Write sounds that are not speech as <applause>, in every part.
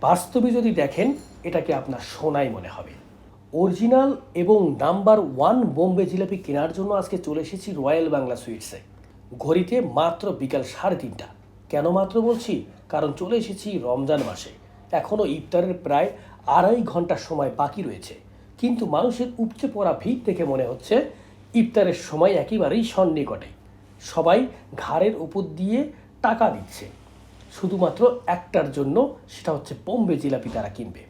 বাস্তবে যদি দেখেন, এটাকে আপনার সোনাই মনে হবে। অরিজিনাল এবং নাম্বার ওয়ান বোম্বে জিলাপি কেনার জন্য আজকে চলে এসেছি রয়্যাল বাংলা সুইটসে। ঘড়িতে মাত্র বিকাল সাড়ে তিনটা। কেন মাত্র বলছি? কারণ চলে এসেছি রমজান মাসে। এখনও ইফতারের প্রায় আড়াই ঘণ্টা সময় বাকি রয়েছে। কিন্তু মানুষের উপচে পড়া ভিড় দেখে মনে হচ্ছে, ইফতারের সময় একেবারেই সন্নিকটে। সবাই ঘাড়ের উপর দিয়ে টাকা দিচ্ছে। শুধুমাত্র একটার জন্য সেটা হচ্ছে বোম্বে জিলাপি তারা কিনবে।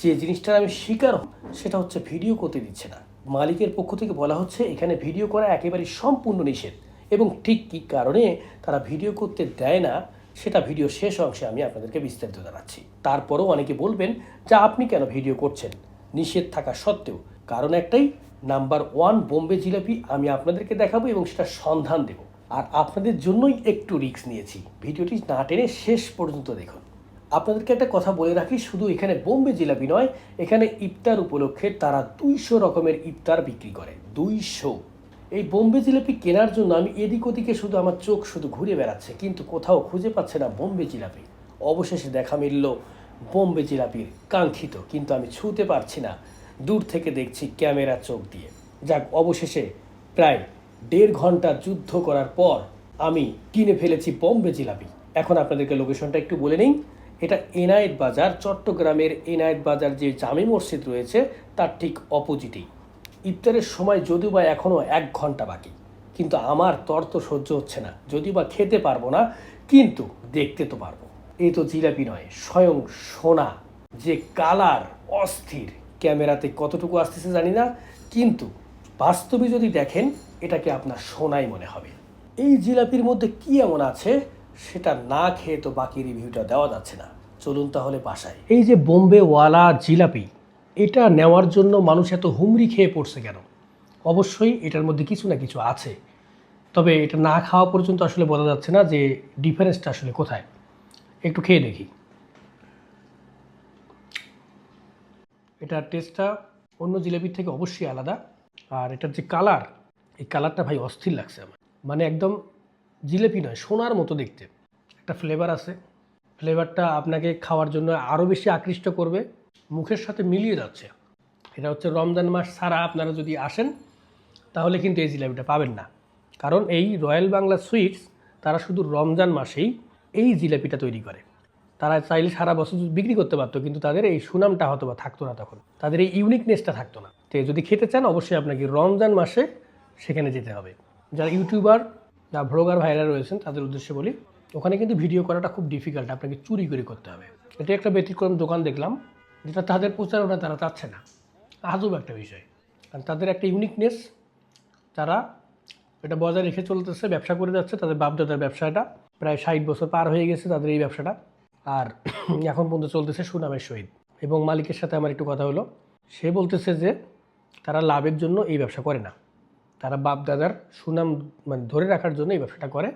যে জিনিসটার আমি শিকার সেটা হচ্ছে ভিডিও করতে দিচ্ছে না। মালিকের পক্ষ থেকে বলা হচ্ছে, এখানে ভিডিও করা একেবারে সম্পূর্ণ নিষেধ এবং ঠিক কী কারণে তারা ভিডিও করতে দেয় না, সেটা ভিডিও শেষ অংশে আমি আপনাদেরকে বিস্তারিত জানাচ্ছি। তারপরেও অনেকে বলবেন, যে আপনি কেন ভিডিও করছেন? নিষেধ থাকা সত্ত্বেও, কারণ একটাই, নাম্বার ওয়ান বোম্বে জিলাপি আমি আপনাদেরকে দেখাবো এবং সেটা সন্ধান দেব। আর আপনাদের জন্যই একটু রিস্ক নিয়েছি। ভিডিওটি না টেনে শেষ পর্যন্ত দেখুন। আপনাদেরকে একটা কথা বলে রাখি, শুধু এখানে বোম্বে জিলাপি নয়, এখানে ইফতার উপলক্ষে তারা দুইশো রকমের ইফতার বিক্রি করে, দুইশো। এই বোম্বে জিলাপি কেনার জন্য আমি এদিক ওদিকে শুধু আমার চোখ শুধু ঘুরে বেড়াচ্ছে, কিন্তু কোথাও খুঁজে পাচ্ছে না বোম্বে জিলাপি। অবশেষে দেখা মিলল বোম্বে জিলাপির কাঙ্ক্ষিত, কিন্তু আমি ছুঁতে পারছি না। দূর থেকে দেখছি ক্যামেরা চোখ দিয়ে। যাক, অবশেষে প্রায় দেড় ঘণ্টা যুদ্ধ করার পর আমি কিনে ফেলেছি বম্বে জিলাপি। এখন আপনাদেরকে লোকেশনটা একটু বলে নিই। এটা এনায়েত বাজার, চট্টগ্রামের এনায়েত বাজার যে জামে মসজিদ রয়েছে, তার ঠিক অপোজিটেই। ইফতারের সময় যদিও বা এখনও এক ঘণ্টা বাকি, কিন্তু আমার তর তো সহ্য হচ্ছে না। যদিও বা খেতে পারব না, কিন্তু দেখতে তো পারব। এই তো জিলাপি নয়, স্বয়ং সোনা, যে কালার অস্থির। ক্যামেরাতে কতটুকু আসতেছে জানি না, কিন্তু বাস্তবে যদি দেখেন, এটাকে আপনার সোনাই মনে হবে। এই জিলাপির মধ্যে কি এমন আছে, সেটা না খেয়ে তো বাকি রিভিউটা দেওয়া যাচ্ছে না। চলুন তাহলে বাসায়। এই যে বোম্বে ওয়ালা জিলাপি, এটা নেওয়ার জন্য মানুষ এত হুমড়ি খেয়ে পড়ছে কেন? অবশ্যই এটার মধ্যে কিছু না কিছু আছে। তবে এটা না খাওয়া পর্যন্ত আসলে বোঝা যাচ্ছে না যে ডিফারেন্সটা আসলে কোথায়। একটু খেয়ে দেখি। এটার টেস্টটা অন্য জিলাপির থেকে অবশ্যই আলাদা। আর এটার যে কালার, এই কালারটা ভাই অস্থির লাগছে আমার। মানে একদম জিলেপি নয়, সোনার মতো দেখতে। একটা ফ্লেভার আছে। ফ্লেভারটা আপনাকে খাওয়ার জন্য আরও বেশি আকৃষ্ট করবে, মুখের সাথে মিলিয়ে যাচ্ছে। এটা হচ্ছে রমজান মাস ছাড়া আপনারা যদি আসেন, তাহলে কিন্তু এই জিলাপিটা পাবেন না। কারণ এই রয়্যাল বাংলা সুইটস, তারা শুধু রমজান মাসেই এই জিলাপিটা তৈরি করে। তারা চাইলে সারা বছর বিক্রি করতে পারতো, কিন্তু তাদের এই সুনামটা হয়তো বা থাকতো না তখন। তাদের এই ইউনিকনেসটা থাকতো না। তো যদি খেতে চান, অবশ্যই আপনাকে রমজান মাসে সেখানে যেতে হবে। যারা ইউটিউবার বা ভ্লগার ভাইরা রয়েছেন, তাদের উদ্দেশ্যে বলি, ওখানে কিন্তু ভিডিও করাটা খুব ডিফিকাল্ট আপনাকে চুরি করে করতে হবে। এটা একটা ব্যতিক্রম দোকান দেখলাম, যেটা তাদের প্রচারণা তারা চাচ্ছে না। আজব একটা বিষয়। কারণ তাদের একটা ইউনিকনেস তারা এটা বজায় রেখে চলতেছে, ব্যবসা করে যাচ্ছে, তাদের বাপদাদার ব্যবসাটা প্রায় ষাট বছর পার হয়ে গেছে তাদের এই ব্যবসাটা। আর <clears throat> এখন পর্যন্ত চলতেছে সুনামের সহিত। এবং মালিকের সাথে আমার একটু কথা হলো। সে বলতেছে যে, তারা লাভের জন্য এই ব্যবসা করে না। তারা বাপ দাদার সুনাম মানে ধরে রাখার জন্য এই ব্যবসাটা করে।